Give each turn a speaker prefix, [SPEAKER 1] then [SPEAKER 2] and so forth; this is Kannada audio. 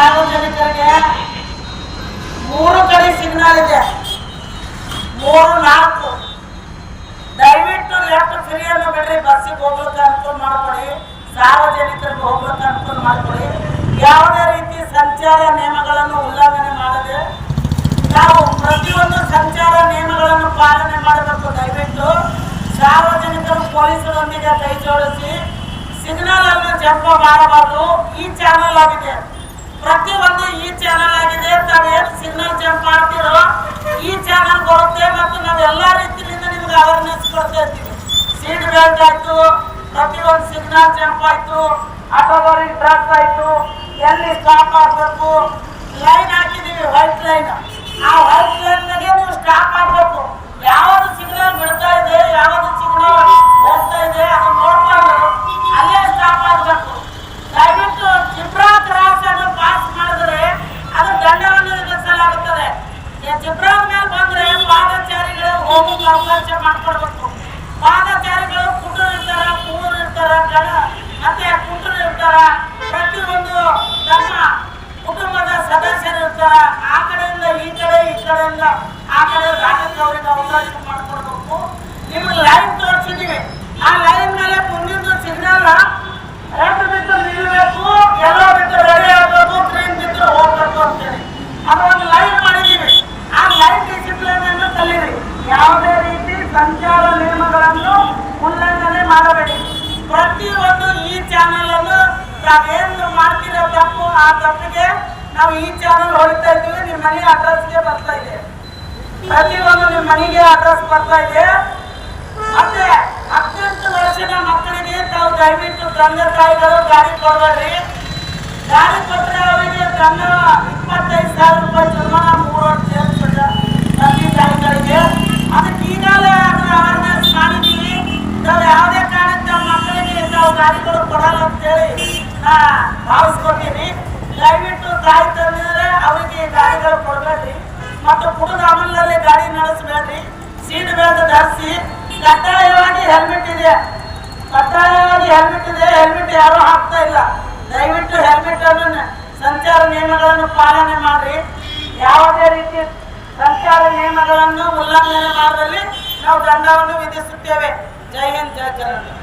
[SPEAKER 1] ಸಾರ್ವಜನಿಕರಿಗೆ ಮೂರು ಕಡೆ ಸಿಗ್ನಲ್ ಇದೆ. ಮೂರು, ನಾಲ್ಕು. ದಯವಿಟ್ಟು ಲೆಫ್ಟ್ ಫ್ರೀಯನ್ನು ಬಿಡ್ರಿ ಬಸ್ಸಿಗೆ ಹೋಗ್ಲಿಕ್ಕೆ ಅನುಕೂಲ ಮಾಡ್ಕೊಡಿ. ಸಾರ್ವಜನಿಕರಿಗೆ ಹೋಗ್ಲಿಕ್ಕೆ ಅನುಕೂಲ ಮಾಡ್ಕೊಡಿ. ಯಾವುದೇ ರೀತಿ ಸಂಚಾರ ನಿಯಮಗಳನ್ನು ಉಲ್ಲಂಘನೆ ಮಾಡದೆ ನಾವು ಪ್ರತಿಯೊಂದು ಸಂಚಾರ ನಿಯಮಗಳನ್ನು ಪಾಲನೆ ಮಾಡಬೇಕು. ದಯವಿಟ್ಟು ಸಾರ್ವಜನಿಕರು ಪೊಲೀಸರೊಂದಿಗೆ ಕೈ ಜೋಡಿಸಿ, ಸಿಗ್ನಲ್ ಅನ್ನು ಜಂಪ ಮಾಡಬಾರದು. ಈ ಚಾನಲ್ ಆಗಿದೆ. ಪ್ರತಿಯೊಂದು ಈ ಚಾನಲ್ ಆಗಿದೆ ತಾವೇನು ಸಿಗ್ನಲ್ ಜಂಪ್ ಮಾಡ್ತೀರೋ, ಈ ಚಾನಲ್ ಬರುತ್ತೆ ಮತ್ತು ನಾವು ಎಲ್ಲ ರೀತಿಯಿಂದ ನಿಮ್ಗೆ ಅವೇರ್ನೆಸ್ ಕೊಡ್ತಾ ಇರ್ತೀವಿ ಸೀಟ್ ಬೆಲ್ಟ್ ಆಯ್ತು, ಪ್ರತಿಯೊಂದು ಸಿಗ್ನಲ್ ಜಂಪ್ ಆಯ್ತು ಆಟೋದವ್ರಿಗೆ ಡ್ರಸ್ ಆಯ್ತು, ಎಲ್ಲಿ ಸ್ಟಾಪ್ ಆಗಬೇಕು ಲೈನ್ ಹಾಕಿದೀವಿ ವೈಟ್ ಲೈನ್ ಆ ವೈಟ್ ಲೈನ್ನಾಗೆ ಈ ಜಿಬ್ರಾ ಮೇಲೆ ಬಂದ್ರೆ ಪಾದಚಾರಿಗಳು ಹೋಗಕ್ಕೆ ಅವಕಾಶ ಮಾಡ್ಕೊಡ್ಬೇಕು. ಪಾದಚಾರಿಗಳು ಕುಟುರು ಇರ್ತಾರ, ಕೂರು ಇರ್ತಾರ ಗಣ ಮತ್ತೆ ಕುಟುರು ಇರ್ತಾರ. ಪ್ರತಿಯೊಂದು ತಮ್ಮ ಕುಟುಂಬದ ಸದಸ್ಯರು ಇರ್ತಾರ. ಆ ಕಡೆಯಿಂದ ಈ ಕಡೆ, ಈ ಕಡೆಯಿಂದ ಆ ಕಡೆ ರಾಜಕೀಯ ಅವರಿಗೆ ಅವಕಾಶ ಮಾಡ್ಕೊಡ್ಬೇಕು. ನಿಮ್ಗೆ ಲೈನ್ ತೋರಿಸಿದೀವಿ ಆ ಲೈನ್ ಮೇಲೆ ಯಾವುದೇ ರೀತಿ ಸಂಚಾರ ನಿಯಮಗಳನ್ನು ಉಲ್ಲಂಘನೆ ಮಾಡಬೇಡಿ. ಪ್ರತಿಯೊಂದು ಈ ಚಾನಲ್ ಅನ್ನು ತಾವೇನು ಮಾಡ್ತಿರೋ ತಪ್ಪು, ಆ ತಪ್ಪಿಗೆ ನಾವು ಈ ಚಾನಲ್ ಹೊಡಿತಾ ಇದ್ದೀವಿ, ನಿಮ್ಮ ಮನೆ ಅಡ್ರೆಸ್ಗೆ ಬರ್ತಾ ಇದೆ. ಪ್ರತಿಯೊಂದು ನಿಮ್ಮ ಮನೆಗೆ ಅಡ್ರೆಸ್ ಬರ್ತಾ ಇದೆ. ಮತ್ತೆ ಹದಿನೆಂಟು ವರ್ಷದ ಮಕ್ಕಳಿಗೆ ತಾವು ದಯವಿಟ್ಟು ತಂದೆ ತಾಯಿಗಳು ಗಾಡಿ ಕೊಡಬೇಡ್ರಿ. ಗಾಡಿ ಕೊಟ್ಟರೆ ಅವರಿಗೆ ತನ್ನ ಇಪ್ಪತ್ತೈದು ಸಾವಿರ ರೂಪಾಯಿ ಗಾಡಿಗಳು ಕೊಡಲ್ಲ ಅಂತೇಳಿ ನಾ ಭಾವಿಸ್ಕೊತೀನಿ. ದಯವಿಟ್ಟು ತಾಯಿ ತಂದಿದ್ರೆ ಅವರಿಗೆ ಗಾಡಿಗಳು ಕೊಡಬೇಡ್ರಿ. ಮತ್ತು ಕುಟುಂಬ ಅಮಲ್ನಲ್ಲಿ ಗಾಡಿ ನಡೆಸಬೇಡ್ರಿ. ಸೀಟ್ ಬೆಲ್ಟ್ ಧರಿಸಿ ಕಡ್ಡಾಯವಾಗಿ ಹೆಲ್ಮೆಟ್ ಇದೆ. ಕಡ್ಡಾಯವಾಗಿ ಹೆಲ್ಮೆಟ್ ಇದೆ, ಹೆಲ್ಮೆಟ್ ಯಾರೂ ಹಾಕ್ತಾ ಇಲ್ಲ. ದಯವಿಟ್ಟು ಹೆಲ್ಮೆಟ್ ಅನ್ನು, ಸಂಚಾರ ನಿಯಮಗಳನ್ನು ಪಾಲನೆ ಮಾಡ್ರಿ. ಯಾವುದೇ ರೀತಿ ಸಂಚಾರ ನಿಯಮಗಳನ್ನು ಉಲ್ಲಂಘನೆ ಮಾಡಿದಲ್ಲಿ ನಾವು ದಂಡವನ್ನು ವಿಧಿಸುತ್ತೇವೆ. ಜೈ ಹಿಂದ್, ಜೈ ಕರ್ನಾಟಕ.